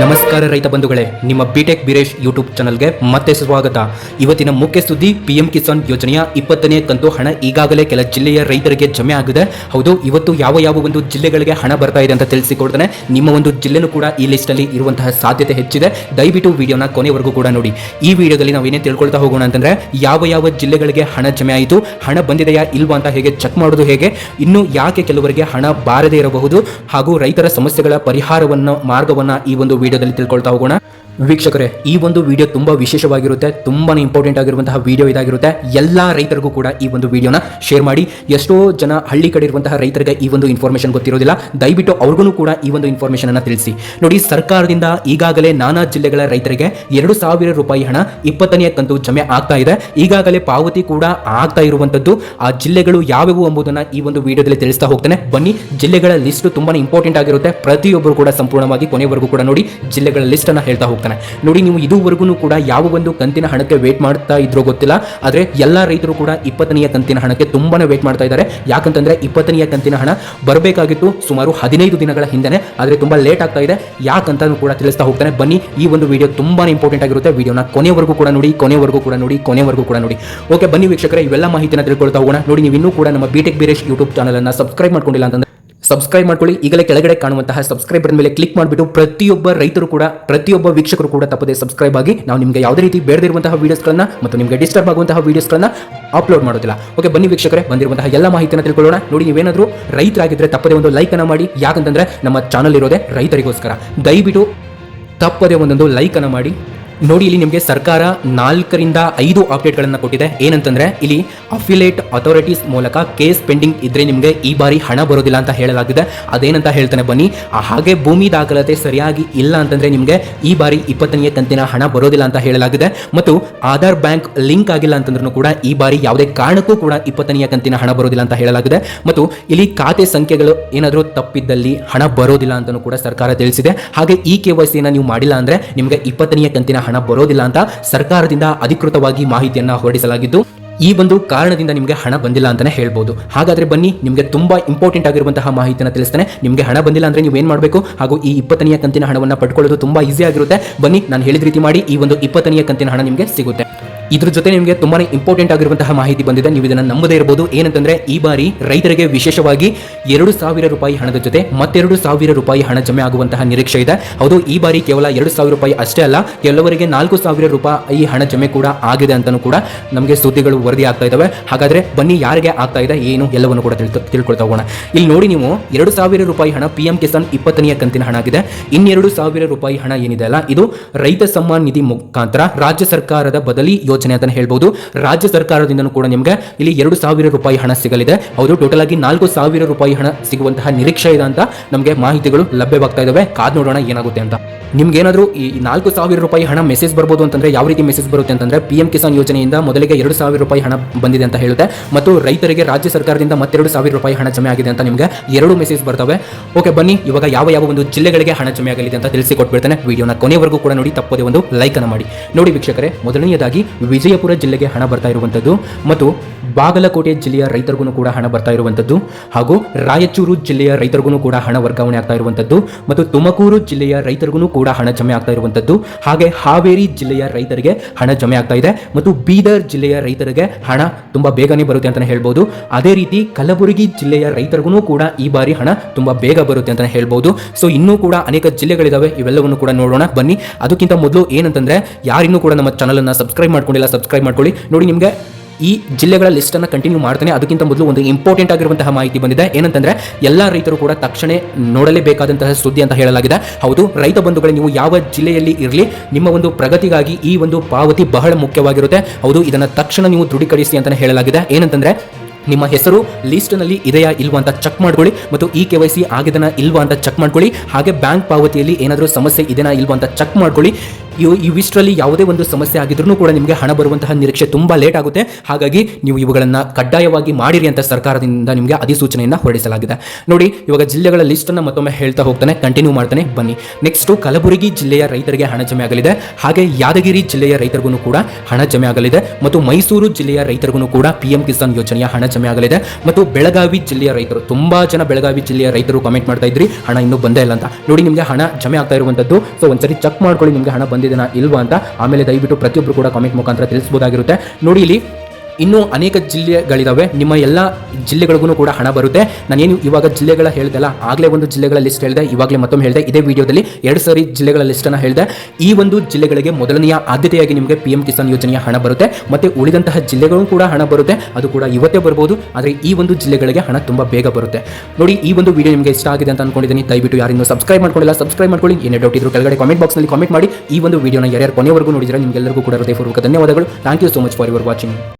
ನಮಸ್ಕಾರ ರೈತ ಬಂಧುಗಳೇ, ನಿಮ್ಮ ಬಿಟೆಕ್ ಬಿರೇಶ್ ಯೂಟ್ಯೂಬ್ ಚಾನಲ್ಗೆ ಮತ್ತೆ ಸ್ವಾಗತ. ಇವತ್ತಿನ ಮುಖ್ಯ ಸುದ್ದಿ ಪಿಎಂ ಕಿಸಾನ್ ಯೋಜನೆಯ ಇಪ್ಪತ್ತನೇ ಕಂತು ಹಣ ಈಗಾಗಲೇ ಕೆಲ ಜಿಲ್ಲೆಯ ರೈತರಿಗೆ ಜಮೆ ಆಗಿದೆ. ಹೌದು, ಇವತ್ತು ಯಾವ ಯಾವ ಒಂದು ಜಿಲ್ಲೆಗಳಿಗೆ ಹಣ ಬರ್ತಾ ಇದೆ ಅಂತ ತಿಳಿಸಿಕೊಡ್ತಾನೆ. ನಿಮ್ಮ ಒಂದು ಜಿಲ್ಲೆನೂ ಕೂಡ ಈ ಲಿಸ್ಟ್ ಅಲ್ಲಿ ಇರುವಂತಹ ಸಾಧ್ಯತೆ ಹೆಚ್ಚಿದೆ. ದಯವಿಟ್ಟು ವಿಡಿಯೋನ ಕೊನೆವರೆಗೂ ಕೂಡ ನೋಡಿ. ಈ ವಿಡಿಯೋದಲ್ಲಿ ನಾವು ಏನೇ ತಿಳ್ಕೊಳ್ತಾ ಹೋಗೋಣ ಅಂತಂದ್ರೆ, ಯಾವ ಯಾವ ಜಿಲ್ಲೆಗಳಿಗೆ ಹಣ ಜಮೆ ಆಯಿತು, ಹಣ ಬಂದಿದೆಯಾ, ಇಲ್ವಾ ಅಂತ ಹೇಗೆ ಚೆಕ್ ಮಾಡೋದು ಹೇಗೆ, ಇನ್ನು ಯಾಕೆ ಕೆಲವರಿಗೆ ಹಣ ಬಾರದೇ ಇರಬಹುದು, ಹಾಗೂ ರೈತರ ಸಮಸ್ಯೆಗಳ ಪರಿಹಾರವನ್ನು, ಮಾರ್ಗವನ್ನು ಈ ಒಂದು ವಿಡಿಯೋದಲ್ಲಿ ತಿಳ್ಕೊಳ್ತಾ ಹೋಗೋಣ. ವೀಕ್ಷಕರೇ, ಈ ಒಂದು ವಿಡಿಯೋ ತುಂಬಾ ವಿಶೇಷವಾಗಿರುತ್ತೆ, ತುಂಬಾನೇ ಇಂಪಾರ್ಟೆಂಟ್ ಆಗಿರುವಂತಹ ವಿಡಿಯೋ ಇದಾಗಿರುತ್ತೆ. ಎಲ್ಲಾ ರೈತರಿಗೂ ಕೂಡ ಈ ಒಂದು ವಿಡಿಯೋನ ಶೇರ್ ಮಾಡಿ. ಎಷ್ಟೋ ಜನ ಹಳ್ಳಿ ಕಡೆ ಇರುವಂತಹ ರೈತರಿಗೆ ಈ ಒಂದು ಇನ್ಫಾರ್ಮೇಶನ್ ಗೊತ್ತಿರೋದಿಲ್ಲ. ದಯವಿಟ್ಟು ಅವ್ರಿಗೂ ಕೂಡ ಈ ಒಂದು ಇನ್ಫಾರ್ಮೇಶನ್ ಅನ್ನ ತಿಳಿಸಿ. ನೋಡಿ, ಸರ್ಕಾರದಿಂದ ಈಗಾಗಲೇ ನಾನಾ ಜಿಲ್ಲೆಗಳ ರೈತರಿಗೆ ಎರಡು ಸಾವಿರ ರೂಪಾಯಿ ಹಣ ಇಪ್ಪತ್ತನೆಯ ಕಂತು ಜಮೆ ಆಗ್ತಾ ಇದೆ. ಈಗಾಗಲೇ ಪಾವತಿ ಕೂಡ ಆಗ್ತಾ ಇರುವಂತದ್ದು. ಆ ಜಿಲ್ಲೆಗಳು ಯಾವ್ಯಾವು ಎಂಬುದನ್ನ ಈ ಒಂದು ವಿಡಿಯೋದಲ್ಲಿ ತಿಳಿಸ್ತಾ ಹೋಗ್ತಾನೆ. ಬನ್ನಿ, ಜಿಲ್ಲೆಗಳ ಲಿಸ್ಟ್ ತುಂಬಾನೇ ಇಂಪಾರ್ಟೆಂಟ್ ಆಗಿರುತ್ತೆ. ಪ್ರತಿಯೊಬ್ಬರು ಕೂಡ ಸಂಪೂರ್ಣವಾಗಿ ಕೊನೆವರೆಗೂ ಕೂಡ ನೋಡಿ, ಜಿಲ್ಲೆಗಳ ಲಿಸ್ಟ್ ಅನ್ನ ಹೇಳ್ತಾ ಹೋಗ್ತಾನೆ. ನೋಡಿ, ನೀವು ಇದುವರೆಗೂ ಕೂಡ ಯಾವ ಒಂದು ಕಂತಿನ ಹಣಕ್ಕೆ ವೇಟ್ ಮಾಡ್ತಾ ಇದ್ರೋ ಗೊತ್ತಿಲ್ಲ. ಆದ್ರೆ ಎಲ್ಲ ರೈತರು ಕೂಡ ಇಪ್ಪತ್ತನೆಯ ಕಂತಿನ ಹಣಕ್ಕೆ ತುಂಬಾನೇ ವೇಟ್ ಮಾಡ್ತಾ ಇದ್ದಾರೆ. ಯಾಕಂತಂದ್ರೆ ಇಪ್ಪತ್ತನೆಯ ಕಂತಿನ ಹಣ ಬರಬೇಕಾಗಿತ್ತು ಸುಮಾರು ಹದಿನೈದು ದಿನಗಳ ಹಿಂದೆನೆ, ಆದ್ರೆ ತುಂಬಾ ಲೇಟ್ ಆಗ್ತಾ ಇದೆ. ಯಾಕಂತ ಕೂಡ ತಿಳಿಸ್ತಾ ಹೋಗ್ತಾನೆ. ಬನ್ನಿ, ಈ ಒಂದು ವಿಡಿಯೋ ತುಂಬಾ ಇಂಪಾರ್ಟೆಂಟ್ ಆಗಿರುತ್ತೆ. ವಿಡಿಯೋನ ಕೊನೆವರೆಗೂ ಕೂಡ ನೋಡಿ, ಕೊನೆವರೆಗೂ ಕೂಡ ನೋಡಿ, ಕೊನೆವರೆಗೂ ಕೂಡ ನೋಡಿ. ಓಕೆ ಬನ್ನಿ ವೀಕ್ಷಕರೇ, ಇವೆಲ್ಲ ಮಾಹಿತಿನ ತಿಳ್ಕೊಳ್ತಾ ಹೋಗೋಣ. ನೋಡಿ, ನೀವು ಇನ್ನೂ ಕೂಡ ನಮ್ಮ ಬಿಟೆಕ್ ಬೀರೇಶ್ ಯೂಟ್ಯೂಬ್ ಚಾನಲ್ ಅನ್ನು ಸಬ್ಸ್ಕ್ರೈಬ್ ಮಾಡ್ಕೊಂಡಿಲ್ಲ ಅಂತಂದ್ರೆ ಸಬ್ಸ್ಕ್ರೈಬ್ ಮಾಡ್ಕೊಳ್ಳಿ. ಈಗಲೇ ಕೆಳಗಡೆ ಕಾಣುವಂತಹ ಸಬ್ಸ್ಕ್ರೈಬ್ ಬಟನ್ ಮೇಲೆ ಕ್ಲಿಕ್ ಮಾಡಿಬಿಟ್ಟು ಪ್ರತಿಯೊಬ್ಬ ರೈತರು ಕೂಡ, ಪ್ರತಿಯೊಬ್ಬ ವೀಕ್ಷಕರು ಕೂಡ ತಪ್ಪದೆ ಸಬ್ಸ್ಕ್ರೈಬ್ ಆಗಿ ನಾವು ನಿಮಗೆ ಯಾವುದೇ ರೀತಿ ಬೇಡದಿರುವಂತಹ ವೀಡಿಯೋಸ್ಗಳನ್ನು ಮತ್ತು ನಿಮಗೆ ಡಿಸ್ಟರ್ಬ್ ಆಗುವಂತಹ ವೀಡಿಯೋಸ್ಗಳನ್ನು ಅಪ್ಲೋಡ್ ಮಾಡೋದಿಲ್ಲ. ಓಕೆ ಬನ್ನಿ ವೀಕ್ಷಕರೇ, ಬಂದಿರುವಂತಹ ಎಲ್ಲ ಮಾಹಿತಿಯನ್ನು ತಿಳ್ಕೊಳ್ಳೋಣ. ನೋಡಿ, ನೀವೇನಾದರೂ ರೈತರಾಗಿದ್ದರೆ ತಪ್ಪದೆ ಒಂದು ಲೈಕ್ ಅನ್ನು ಮಾಡಿ. ಯಾಕಂತಂದ್ರೆ ನಮ್ಮ ಚಾನಲ್ ಇರೋದೇ ರೈತರಿಗೋಸ್ಕರ. ದಯವಿಟ್ಟು ತಪ್ಪದೆ ಒಂದೊಂದು ಲೈಕ್ ಅನ್ನು ಮಾಡಿ. ನೋಡಿ, ಇಲ್ಲಿ ನಿಮಗೆ ಸರ್ಕಾರ ನಾಲ್ಕರಿಂದ ಐದು ಅಪ್ಡೇಟ್ಗಳನ್ನು ಕೊಟ್ಟಿದೆ. ಏನಂತಂದ್ರೆ, ಇಲ್ಲಿ ಅಫಿಲೇಟ್ ಅಥಾರಿಟೀಸ್ ಮೂಲಕ ಕೇಸ್ ಪೆಂಡಿಂಗ್ ಇದ್ರೆ ನಿಮಗೆ ಈ ಬಾರಿ ಹಣ ಬರೋದಿಲ್ಲ ಅಂತ ಹೇಳಲಾಗಿದೆ. ಅದೇನಂತ ಹೇಳ್ತಾನೆ ಬನ್ನಿ ಹಾಗೆ ಭೂಮಿ ದಾಖಲಾತಿ ಸರಿಯಾಗಿ ಇಲ್ಲ ಅಂತಂದ್ರೆ ನಿಮಗೆ ಈ ಬಾರಿ ಇಪ್ಪತ್ತನೆಯ ಕಂತಿನ ಹಣ ಬರೋದಿಲ್ಲ ಅಂತ ಹೇಳಲಾಗಿದೆ. ಮತ್ತು ಆಧಾರ್ ಬ್ಯಾಂಕ್ ಲಿಂಕ್ ಆಗಿಲ್ಲ ಅಂತಂದ್ರೂ ಕೂಡ ಈ ಬಾರಿ ಯಾವುದೇ ಕಾರಣಕ್ಕೂ ಕೂಡ ಇಪ್ಪತ್ತನೆಯ ಕಂತಿನ ಹಣ ಬರೋದಿಲ್ಲ ಅಂತ ಹೇಳಲಾಗಿದೆ. ಮತ್ತು ಇಲ್ಲಿ ಖಾತೆ ಸಂಖ್ಯೆಗಳು ಏನಾದರೂ ತಪ್ಪಿದ್ದಲ್ಲಿ ಹಣ ಬರೋದಿಲ್ಲ ಅಂತಲೂ ಕೂಡ ಸರ್ಕಾರ ತಿಳಿಸಿದೆ. ಹಾಗೆ ಈ ಕೆ ವೈ ನೀವು ಮಾಡಿಲ್ಲ ಅಂದ್ರೆ ನಿಮಗೆ ಇಪ್ಪತ್ತನೆಯ ಕಂತಿನ ಹಣ ಬರೋದಿಲ್ಲ ಅಂತ ಸರ್ಕಾರದಿಂದ ಅಧಿಕೃತವಾಗಿ ಮಾಹಿತಿಯನ್ನು ಹೊರಡಿಸಲಾಗಿದ್ದು. ಈ ಒಂದು ಕಾರಣದಿಂದ ನಿಮಗೆ ಹಣ ಬಂದಿಲ್ಲ ಅಂತಲೇ ಹೇಳ್ಬೋದು. ಹಾಗಾದರೆ ಬನ್ನಿ, ನಿಮಗೆ ತುಂಬ ಇಂಪಾರ್ಟೆಂಟ್ ಆಗಿರುವಂತಹ ಮಾಹಿತಿಯನ್ನು ತಿಳಿಸ್ತಾನೆ. ನಿಮಗೆ ಹಣ ಬಂದಿಲ್ಲ ಅಂದರೆ ನೀವು ಏನು ಮಾಡಬೇಕು? ಹಾಗೂ ಈ ಇಪ್ಪತ್ತನೆಯ ಕಂತಿನ ಹಣವನ್ನು ಪಡ್ಕೊಳ್ಳೋದು ತುಂಬ ಈಸಿ ಆಗಿರುತ್ತೆ. ಬನ್ನಿ, ನಾನು ಹೇಳಿದ ರೀತಿ ಮಾಡಿ ಈ ಒಂದು ಇಪ್ಪತ್ತನೆಯ ಕಂತಿನ ಹಣ ನಿಮಗೆ ಸಿಗುತ್ತೆ. ಇದ್ರ ಜೊತೆ ನಿಮಗೆ ತುಂಬಾನೇ ಇಂಪಾರ್ಟೆಂಟ್ ಆಗಿರುವಂತಹ ಮಾಹಿತಿ ಬಂದಿದೆ. ನೀವು ಇದನ್ನು ನಂಬದೇ ಇರಬಹುದು ಏನಂತಂದ್ರೆ, ಈ ಬಾರಿ ರೈತರಿಗೆ ವಿಶೇಷವಾಗಿ ಎರಡು ಸಾವಿರ ರೂಪಾಯಿ ಹಣದ ಜೊತೆ ಮತ್ತೆರಡು ಸಾವಿರ ರೂಪಾಯಿ ಹಣ ಜಮೆ ಆಗುವಂತಹ ನಿರೀಕ್ಷೆ ಇದೆ. ಹೌದು, ಈ ಬಾರಿ ಕೇವಲ ಎರಡು ಸಾವಿರ ರೂಪಾಯಿ ಅಷ್ಟೇ ಅಲ್ಲ, ಕೆಲವರಿಗೆ ನಾಲ್ಕು ಸಾವಿರ ರೂಪಾಯಿ ಹಣ ಜಮೆ ಕೂಡ ಆಗಿದೆ ಅಂತಾನೂ ಕೂಡ ನಮಗೆ ಸುದ್ದಿಗಳು ವರದಿ ಆಗ್ತಾ ಇದ್ದಾವೆ ಹಾಗಾದ್ರೆ ಬನ್ನಿ, ಯಾರಿಗೆ ಆಗ್ತಾ ಇದೆ, ಏನು ಎಲ್ಲವನ್ನು ಕೂಡ ತಿಳ್ಕೊ ತಿಳ್ಕೊಳ್ತಾ ಹೋಗೋಣ. ಇಲ್ಲಿ ನೋಡಿ ನೀವು, ಎರಡು ಸಾವಿರ ರೂಪಾಯಿ ಹಣ ಪಿ ಕಿಸಾನ್ ಇಪ್ಪತ್ತನೆಯ ಕಂತಿನ ಹಣ ಆಗಿದೆ. ಇನ್ನೆರಡು ಸಾವಿರ ರೂಪಾಯಿ ಹಣ ಏನಿದೆ ಅಲ್ಲ, ಇದು ರೈತ ಸಮ್ಮಾನ್ ನಿಧಿ ಮುಖಾಂತರ ರಾಜ್ಯ ಸರ್ಕಾರದ ಬದಲಿ ಯೋಜನೆ ಅಂತ ಹೇಳ್ಬೋದು. ರಾಜ್ಯ ಸರ್ಕಾರದಿಂದನೂ ಕೂಡ ನಿಮಗೆ ಇಲ್ಲಿ ಎರಡು ಸಾವಿರ ರೂಪಾಯಿ ಹಣ ಸಿಗಲಿದೆ. ಹೌದು ಟೋಟಲ್ ಆಗಿ ನಾಲ್ಕು ಸಾವಿರ ರೂಪಾಯಿ ಹಣ ಸಿಗುವಂತಹ ನಿರೀಕ್ಷೆ ಇದೆ ಅಂತ ನಮಗೆ ಮಾಹಿತಿಗಳು ಲಭ್ಯವಾಗ್ತಾ ಇದಾವೆ. ಕಾದ್ ನೋಡೋಣ ಏನಾಗುತ್ತೆ ಅಂತ. ನಿಮ್ಗೇನಾದ್ರೂ ಈ ನಾಲ್ಕು ಸಾವಿರ ರೂಪಾಯಿ ಹಣ ಮೆಸೇಜ್ ಬರ್ಬೋದು ಅಂತಂದ್ರೆ ಯಾವ ರೀತಿ ಮೆಸೇಜ್ ಬರುತ್ತೆ ಅಂತಂದ್ರೆ ಪಿ ಎಂ ಕಿಸಾನ್ ಯೋಜನೆಯಿಂದ ಮೊದಲಿಗೆ ಎರಡು ಸಾವಿರ ರೂಪಾಯಿ ಹಣ ಬಂದಿದೆ ಅಂತ ಹೇಳುತ್ತೆ. ಮತ್ತು ರೈತರಿಗೆ ರಾಜ್ಯ ಸರ್ಕಾರದಿಂದ ಮತ್ತೆರಡು ಸಾವಿರ ರೂಪಾಯಿ ಹಣ ಜಮೆ ಆಗಿದೆ ಅಂತ ನಿಮಗೆ ಎರಡು ಮೆಸೇಜ್ ಬರ್ತವೆ. ಓಕೆ ಬನ್ನಿ, ಇವಾಗ ಯಾವ ಯಾವ ಒಂದು ಜಿಲ್ಲೆಗಳಿಗೆ ಹಣ ಜಮೆ ಆಗಲಿದೆ ಅಂತ ತಿಳಿಸಿ ಕೊಟ್ಬಿಡ್ತಾನೆ ವಿಡಿಯೋನ ಕೊನೆವರೆಗೂ ಕೂಡ ನೋಡಿ, ತಪ್ಪದೆ ಒಂದು ಲೈಕ್ ಅನ್ನು ಮಾಡಿ. ನೋಡಿ ವೀಕ್ಷಕರೇ, ಮೊದಲನೆಯದಾಗಿ ವಿಜಯಪುರ ಜಿಲ್ಲೆಗೆ ಹಣ ಬರ್ತಾ ಇರುವಂತದ್ದು ಮತ್ತು ಬಾಗಲಕೋಟೆ ಜಿಲ್ಲೆಯ ರೈತರಿಗೂ ಕೂಡ ಹಣ ಬರ್ತಾ ಇರುವಂತದ್ದು ಹಾಗೂ ರಾಯಚೂರು ಜಿಲ್ಲೆಯ ರೈತರಿಗೂ ಕೂಡ ಹಣ ವರ್ಗಾವಣೆ ಆಗ್ತಾ ಇರುವಂತದ್ದು ಮತ್ತು ತುಮಕೂರು ಜಿಲ್ಲೆಯ ರೈತರಿಗೂ ಕೂಡ ಹಣ ಜಮೆ ಆಗ್ತಾ ಇರುವಂತದ್ದು ಹಾಗೆ ಹಾವೇರಿ ಜಿಲ್ಲೆಯ ರೈತರಿಗೆ ಹಣ ಜಮೆ ಆಗ್ತಾ ಇದೆ ಮತ್ತು ಬೀದರ್ ಜಿಲ್ಲೆಯ ರೈತರಿಗೆ ಹಣ ತುಂಬಾ ಬೇಗನೆ ಬರುತ್ತೆ ಅಂತಲೇ ಹೇಳ್ಬೋದು. ಅದೇ ರೀತಿ ಕಲಬುರಗಿ ಜಿಲ್ಲೆಯ ರೈತರಿಗೂ ಕೂಡ ಈ ಬಾರಿ ಹಣ ತುಂಬಾ ಬೇಗ ಬರುತ್ತೆ ಅಂತಲೇ ಹೇಳ್ಬೋದು. ಸೊ ಇನ್ನೂ ಕೂಡ ಅನೇಕ ಜಿಲ್ಲೆಗಳಿದಾವೆ, ಇವೆಲ್ಲವನ್ನು ಕೂಡ ನೋಡೋಣ. ಬನ್ನಿ, ಅದಕ್ಕಿಂತ ಮೊದಲು ಏನಂತಂದ್ರೆ ಯಾರಿನ್ನೂ ಕೂಡ ನಮ್ಮ ಚಾನಲನ್ನು ಸಬ್ಸ್ಕ್ರೈಬ್ ಸಬ್ಸ್ಕ್ರೈಬ್ ಮಾಡ್ಕೊಂಡಿಲ್ಲ ಸಬ್ಸ್ಕ್ರೈಬ್ ಮಾಡ್ಕೊಳ್ಳಿ. ನೋಡಿ ನಿಮಗೆ ಈ ಜಿಲ್ಲೆಗಳ ಲಿಸ್ಟನ್ನು ಕಂಟಿನ್ಯೂ ಮಾಡ್ತಾನೆ. ಅದಕ್ಕಿಂತ ಮೊದಲು ಒಂದು ಇಂಪಾರ್ಟೆಂಟ್ ಆಗಿರುವಂತಹ ಮಾಹಿತಿ ಬಂದಿದೆ. ಏನಂತಂದ್ರೆ, ಎಲ್ಲ ರೈತರು ಕೂಡ ತಕ್ಷಣ ನೋಡಲೇಬೇಕಾದಂತಹ ಸುದ್ದಿ ಅಂತ ಹೇಳಲಾಗಿದೆ. ಹೌದು, ರೈತ ಬಂಧುಗಳೇ, ನೀವು ಯಾವ ಜಿಲ್ಲೆಯಲ್ಲಿ ಇರಲಿ, ನಿಮ್ಮ ಒಂದು ಪ್ರಗತಿಗಾಗಿ ಈ ಒಂದು ಪಾವತಿ ಬಹಳ ಮುಖ್ಯವಾಗಿರುತ್ತೆ. ಹೌದು, ಇದನ್ನು ತಕ್ಷಣ ನೀವು ದೃಢೀಕರಿಸಿ ಅಂತಲೇ ಹೇಳಲಾಗಿದೆ. ಏನಂತಂದ್ರೆ, ನಿಮ್ಮ ಹೆಸರು ಲಿಸ್ಟ್ನಲ್ಲಿ ಇದೆಯಾ ಇಲ್ವಾ ಅಂತ ಚೆಕ್ ಮಾಡ್ಕೊಳ್ಳಿ ಮತ್ತು ಈ ಕೆ ವೈ ಸಿ ಆಗಿದನ ಇಲ್ವಾ ಅಂತ ಚೆಕ್ ಮಾಡ್ಕೊಳ್ಳಿ. ಹಾಗೆ ಬ್ಯಾಂಕ್ ಪಾವತಿಯಲ್ಲಿ ಏನಾದರೂ ಸಮಸ್ಯೆ ಇದೆಯಾ ಇಲ್ವಾ ಅಂತ ಚೆಕ್ ಮಾಡ್ಕೊಳ್ಳಿ. ಇವಿಷ್ಟರಲ್ಲಿ ಯಾವುದೇ ಒಂದು ಸಮಸ್ಯೆ ಆಗಿದ್ರೂ ಕೂಡ ನಿಮಗೆ ಹಣ ಬರುವಂತಹ ನಿರೀಕ್ಷೆ ತುಂಬ ಲೇಟ್ ಆಗುತ್ತೆ. ಹಾಗಾಗಿ ನೀವು ಇವುಗಳನ್ನು ಕಡ್ಡಾಯವಾಗಿ ಮಾಡಿರಿ ಅಂತ ಸರ್ಕಾರದಿಂದ ನಿಮಗೆ ಅಧಿಸೂಚನೆಯನ್ನು ಹೊರಡಿಸಲಾಗಿದೆ. ನೋಡಿ, ಇವಾಗ ಜಿಲ್ಲೆಗಳ ಲಿಸ್ಟನ್ನು ಮತ್ತೊಮ್ಮೆ ಹೇಳ್ತಾ ಹೋಗ್ತಾನೆ. ಕಂಟಿನ್ಯೂ ಮಾಡ್ತಾನೆ. ಬನ್ನಿ. ನೆಕ್ಸ್ಟು ಕಲಬುರಗಿ ಜಿಲ್ಲೆಯ ರೈತರಿಗೆ ಹಣ ಜಮೆ ಆಗಲಿದೆ. ಹಾಗೆ ಯಾದಗಿರಿ ಜಿಲ್ಲೆಯ ರೈತರಿಗೂ ಕೂಡ ಹಣ ಜಮೆ ಆಗಲಿದೆ. ಮತ್ತು ಮೈಸೂರು ಜಿಲ್ಲೆಯ ರೈತರಿಗೂ ಕೂಡ ಪಿ ಎಂ ಕಿಸಾನ್ ಯೋಜನೆಯ ಹಣ ಜಮೆ ಆಗಲಿದೆ. ಮತ್ತು ಬೆಳಗಾವಿ ಜಿಲ್ಲೆಯ ರೈತರು, ತುಂಬಾ ಜನ ಬೆಳಗಾವಿ ಜಿಲ್ಲೆಯ ರೈತರು ಕಮೆಂಟ್ ಮಾಡ್ತಾ ಇದ್ರಿ. ಹಣ ಇನ್ನೂ ಬಂದೇ ಇಲ್ಲ ಅಂತ. ನೋಡಿ, ನಿಮಗೆ ಹಣ ಜಮೆ ಆಗ್ತಾ ಇರುವಂತದ್ದು. ಸೊ ಒಂದ್ಸರಿ ಚೆಕ್ ಮಾಡ್ಕೊಳ್ಳಿ ನಿಮಗೆ ಹಣ ಬಂದಿದೆನಾ ಇಲ್ವಾ ಅಂತ ಆಮೇಲೆ ದಯವಿಟ್ಟು ಪ್ರತಿಯೊಬ್ಬರು ಕೂಡ ಕಾಮೆಂಟ್ ಮುಖಾಂತರ ತಿಳಿಸಬಹುದಾಗಿರುತ್ತೆ ನೋಡಿ ಇಲ್ಲಿ ಇನ್ನೂ ಅನೇಕ ಜಿಲ್ಲೆಗಳಿದಾವೆ. ನಿಮ್ಮ ಎಲ್ಲ ಜಿಲ್ಲೆಗಳಿಗೂ ಕೂಡ ಹಣ ಬರುತ್ತೆ. ನಾನೇನು ಇವಾಗ ಜಿಲ್ಲೆಗಳ ಹೇಳ್ದಲ್ಲ, ಆಗಲೇ ಒಂದು ಜಿಲ್ಲೆಗಳ ಲಿಸ್ಟ್ ಹೇಳಿದೆ, ಇವಾಗಲೇ ಮತ್ತೊಮ್ಮೆ ಹೇಳಿದೆ, ಇದೇ ವಿಡಿಯೋದಲ್ಲಿ ಎರಡು ಸಾರಿ ಜಿಲ್ಲೆಗಳ ಲಿಸ್ಟನ್ನು ಹೇಳಿದೆ. ಈ ಒಂದು ಜಿಲ್ಲೆಗಳಿಗೆ ಮೊದಲನೆಯ ಆದ್ಯತೆಯಾಗಿ ನಿಮಗೆ ಪಿ ಎಂ ಕಿಸಾನ್ ಯೋಜನೆಯ ಹಣ ಬರುತ್ತೆ. ಮತ್ತು ಉಳಿದಂತಹ ಜಿಲ್ಲೆಗಳು ಕೂಡ ಹಣ ಬರುತ್ತೆ. ಅದು ಕೂಡ ಇವತ್ತೇ ಬರ್ಬೋದು. ಆದರೆ ಈ ಒಂದು ಜಿಲ್ಲೆಗಳಿಗೆ ಹಣ ತುಂಬ ಬೇಗ ಬರುತ್ತೆ. ನೋಡಿ, ಈ ಒಂದು ವಿಡಿಯೋ ನಿಮಗೆ ಇಷ್ಟ ಆಗಿದೆ ಅಂತ ಅನ್ಕೊಂಡಿದ್ದೀನಿ. ದಯವಿಟ್ಟು ಯಾರಿನ್ನೂ ಸಬ್ಸ್ಕ್ರೈಬ್ ಮಾಡ್ಕೊಳ್ಳಿಲ್ಲ ಸಬ್ಸ್ಕ್ರೈಬ್ ಮಾಡ್ಕೊಳ್ಳಿ. ಏನೇ ಡೌಟ್ ಇದ್ರು ಕೆಳಗಡೆ ಕಾಮೆಂಟ್ ಬಾಕ್ಸ್ನಲ್ಲಿ ಕಾಮೆಂಟ್ ಮಾಡಿ. ಈ ಒಂದು ವಿಡಿಯೋನ ಯಾರ್ಯಾರು ಕೊನೆವರೆಗೂ ನೋಡಿದ್ರೆ ನಿಮಗೆಲ್ಲರಿಗೂ ಕೂಡ ಹೃದಯಪೂರ್ವಕ ಧನ್ಯವಾದಗಳು. Thank you so much for your watching